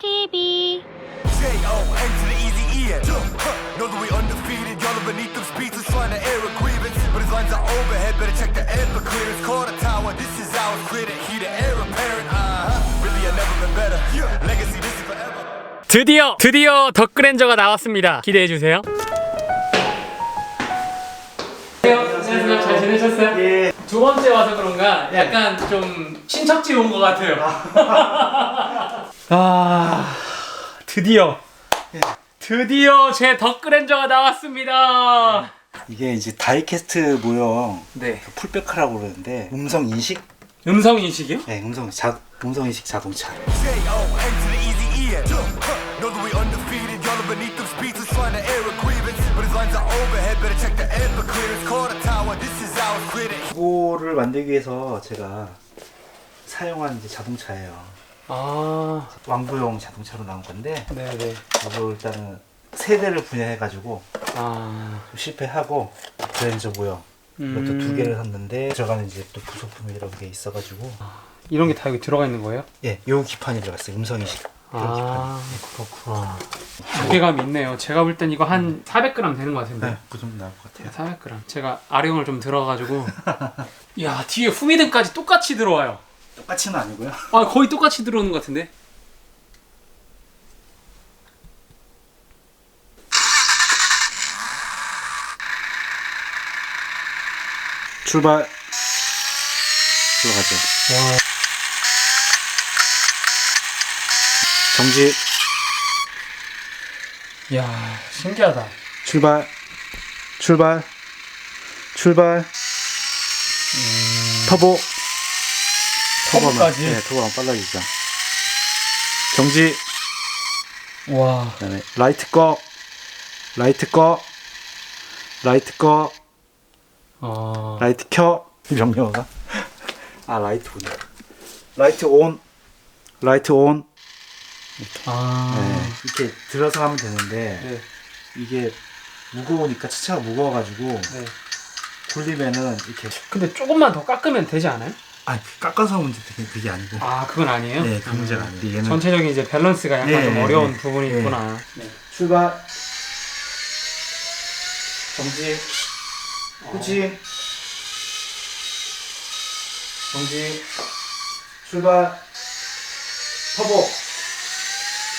TV. E. Know that we undefeated, y'all are beneath them speeches trying to air a grievance. But his lines are overhead, better check the air for clearance. Call the tower, this is ours, clear the heat, the air apparent. Uh-huh. Really, I've never been better. Legacy, this is forever. 드디어 드디어 덕그랜저가 나왔습니다. 기대해 주세요. 잘 지내셨어요? 예. 두 번째 와서 그런가 약간 좀 친척집 온 것 같아요. 아 드디어 드디어 제 덕그랜저가 나왔습니다. 이게 이제 다이캐스트 모형 네. 풀백카라고 그러는데 음성 인식, 음성 인식이요? 네, 음성 자 음성 인식 자동차. J-O-N to the easy E. Know that we undefeated, y'all are beneath them speeches trying to air a grievance. But his lines are overhead, better check the air for clearance. 이거를 만들기 위해서 제가 사용한 이제 자동차예요. 아 왕부용 자동차로 나온 건데 네네. 이거 일단은 세 대를 분해해가지고 아 좀 실패하고 그랜저 모형 이것도 음. 두 개를 샀는데 들어가는 이제 또 부속품이 이런 게 있어가지고 이런 게 다 여기 들어가 있는 거예요? 예, 요 기판이 들어갔어요. 음성 인식. 요 아. 그렇구나. 무게감이 있네요. 제가 볼 땐 이거 한 400g 되는 것 같은데. 네, 그 정도 나올 것 같아요. 400g. 제가 아령을 좀 들어가지고. 야 뒤에 후미등까지 똑같이 들어와요. 똑같이는 아니고요. 아 거의 똑같이 들어오는 것 같은데. 출발. 들어가죠. 정지. 야 신기하다. 출발. 출발. 출발. 터보. 터보하면- 터보까지? 네, 터보하면 빨라지죠. 정지. 와. 그다음에 라이트 꺼. 라이트 꺼. 라이트 꺼. 어. 라이트 켜. 명령어가. 아, 라이트 온. 라이트 온. 라이트 온. 아. 네, 이렇게 들어서 하면 되는데 네. 이게 무거우니까 차차가 무거워가지고 네. 굴리면은 이렇게 근데 조금만 더 깎으면 되지 않아요? 아 깎아서 문제 그게, 그게 아니고 아 그건 아니에요? 네, 그 문제가 음. 아닌데 얘는 전체적인 이제 밸런스가 약간 네, 좀 네, 어려운 네. 부분이 네. 있구나. 출발 정지 후진 정지 출발 터보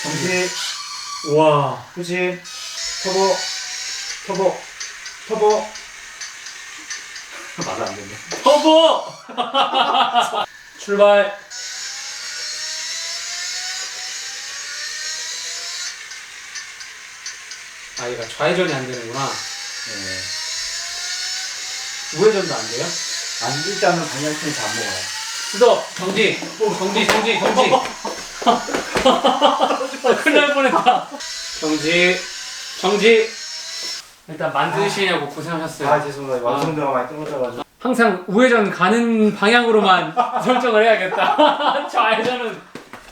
정지 와. 후진 터보 터보 터보 말을 안 되네 터보! 출발. 아, 얘가 좌회전이 안 되는구나. 네. 우회전도 안 돼요? 안 일단은 방향성이 잘안 먹어요 스톱! 정지! 정지, 정지, 정지! 아, 큰일 날 뻔했다. 정지, 정지! 일단 만드시냐고 고생하셨어요. 아 죄송합니다 완성도가 많이 떨어져가지고 항상 우회전 가는 방향으로만 설정을 해야겠다. 좌회전은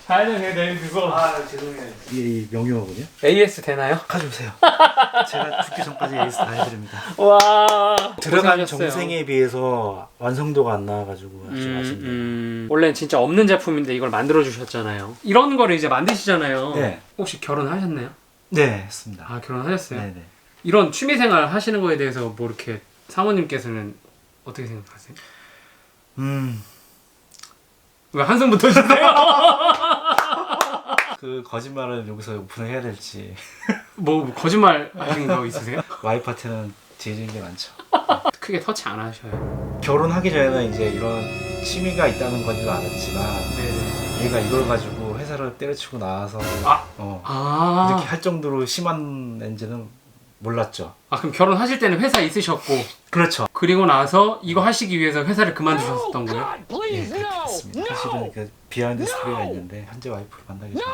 좌회전 그냥 내리두고. 아 죄송해요 이게 명령어군요 AS 되나요? 가져오세요 제가 죽기 전까지 에이스 다 해드립니다 와 들어간 고생하셨어요. 정생에 비해서 완성도가 안 나와가지고 아주 음, 아쉽네요 음, 원래는 진짜 없는 제품인데 이걸 만들어 주셨잖아요. 이런 거를 이제 만드시잖아요. 네. 혹시 결혼하셨나요? 네 했습니다 아 결혼하셨어요? 네네 이런 취미생활 하시는 거에 대해서 뭐 이렇게 사모님께서는 어떻게 생각하세요? 음 왜 한숨부터 주세요? 그 거짓말을 여기서 오픈을 해야 될지 뭐 거짓말 하시는 거 있으세요? 와이프한테는 뒤지는 게 많죠 크게 터치 안 하셔요. 결혼하기 전에는 이제 이런 취미가 있다는 건지도 알았지만 네네. 얘가 이걸 가지고 회사를 때려치고 나와서 아. 어, 아, 이렇게 할 정도로 심한 엔진은 몰랐죠 아 그럼 결혼하실 때는 회사 있으셨고 그렇죠 그리고 나서 이거 하시기 위해서 회사를 그만두셨던 거예요? 예 그렇게 됐습니다 사실은 그 비하인드 스토리가 있는데 현재 와이프를 만나기 전에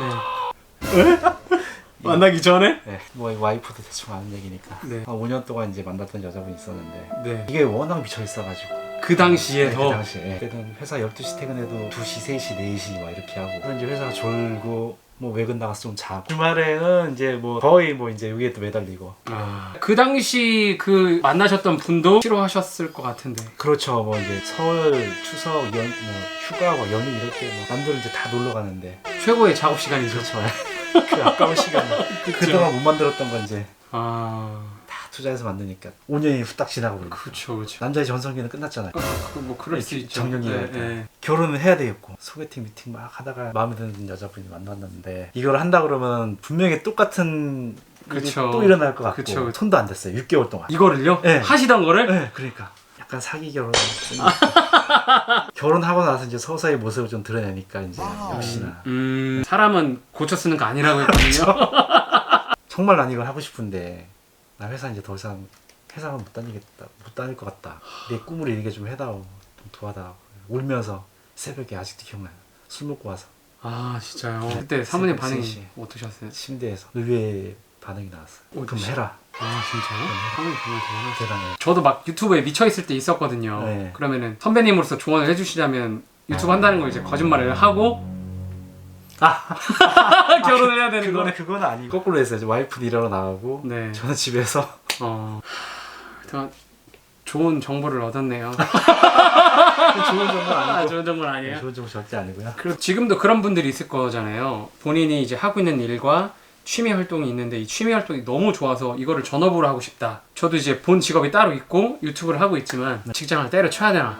네. 만나기 전에? 네, 뭐 와이프도 대충 아는 얘기니까 네. 한 5년 동안 이제 만났던 여자분이 있었는데 네. 이게 워낙 미쳐 있어가지고 그 당시에 네, 더그 당시에 그때는 회사 12시 퇴근해도 2시, 3시, 4시 막 이렇게 하고 그래서 이제 회사가 졸고 뭐 외근 나가서 좀 자고 주말에는 이제 뭐 거의 뭐 이제 여기에 또 매달리고 아, 그 당시 그 만나셨던 분도 싫어하셨을 것 같은데. 그렇죠 뭐 이제 설 추석 연 뭐 휴가 뭐 연휴 이럴 때뭐 남들은 이제 다 놀러 가는데 최고의 작업 시간이죠. 그렇죠. 그 아까운 시간. 그동안 못 만들었던 거 이제 아, 다 투자해서 만드니까 5년이 후딱 지나고 그러니까. 그렇죠, 그렇죠. 남자의 전성기는 끝났잖아요. 뭐 그럴 수 있죠. 정년기가 네, 네, 네. 결혼은 해야 되겠고 소개팅 미팅 막 하다가 마음에 드는 여자분이 만났는데 이걸 한다 그러면 분명히 똑같은 일이 그쵸. 또 일어날 것 같고 그쵸, 그쵸. 손도 안 댔어요 6개월 동안 이거를요? 네. 하시던 거를? 네, 그러니까 약간 사기 결혼 결혼하고 나서 이제 서서히 모습을 좀 드러내니까 이제 역시나 음, 사람은 고쳐 쓰는 거 아니라고 했거든요. 정말 난 이걸 하고 싶은데 나 회사 이제 더 이상 회사는 못 다니겠다 못 다닐 것 같다 내 꿈을 이루게 좀 해다오 좀 도와다오 울면서 새벽에 아직도 기억나요 술 먹고 와서 아, 진짜요? 그때 사모님 반응이 3시. 어떠셨어요? 침대에서 의외의 반응이 나왔어요 어, 그럼 진짜? 해라 아, 진짜요? 사모님 정말 대단하시다. 대단해 저도 막 유튜브에 미쳐 있을 때 있었거든요. 네. 그러면은 선배님으로서 조언을 해주시자면 유튜브 한다는 걸 이제 거짓말을 하고 아 결혼을 해야 되는 거네. 그건 아니고 거꾸로 했어요 와이프는 일하러 나가고 네. 저는 집에서 어. 하여튼 좋은 정보를 얻었네요. 좋은 정보는 아, 아니고 좋은 정보는 아니에요. 좋은 정보 절대 아니고요 그리고 지금도 그런 분들이 있을 거잖아요. 본인이 이제 하고 있는 일과 취미 활동이 있는데 이 취미 활동이 너무 좋아서 이거를 전업으로 하고 싶다. 저도 이제 본 직업이 따로 있고 유튜브를 하고 있지만 직장을 때려쳐야 되나?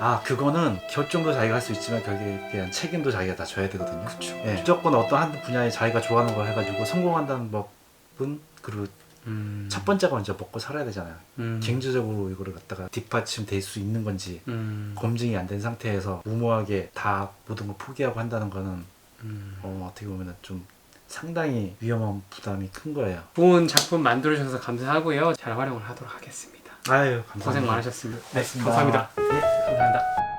아 그거는 결정도 자기가 할 수 있지만 결국에 대한 책임도 자기가 다 져야 되거든요 그쵸. 예, 무조건 어떤 한 분야에 자기가 좋아하는 걸 해가지고 성공한다는 법은 그리고 음. 첫 번째가 먼저 먹고 살아야 되잖아요 음. 경제적으로 이거를 갖다가 뒷받침 될 수 있는 건지 음. 검증이 안 된 상태에서 무모하게 다 모든 걸 포기하고 한다는 거는 음. 어, 어떻게 보면 좀 상당히 위험한 부담이 큰 거예요 좋은 작품 만들어주셔서 감사하고요. 잘 활용을 하도록 하겠습니다. 아유 감사합니다 고생 많으셨습니다. 네, 고맙습니다. 감사합니다. 예. 감사합니다.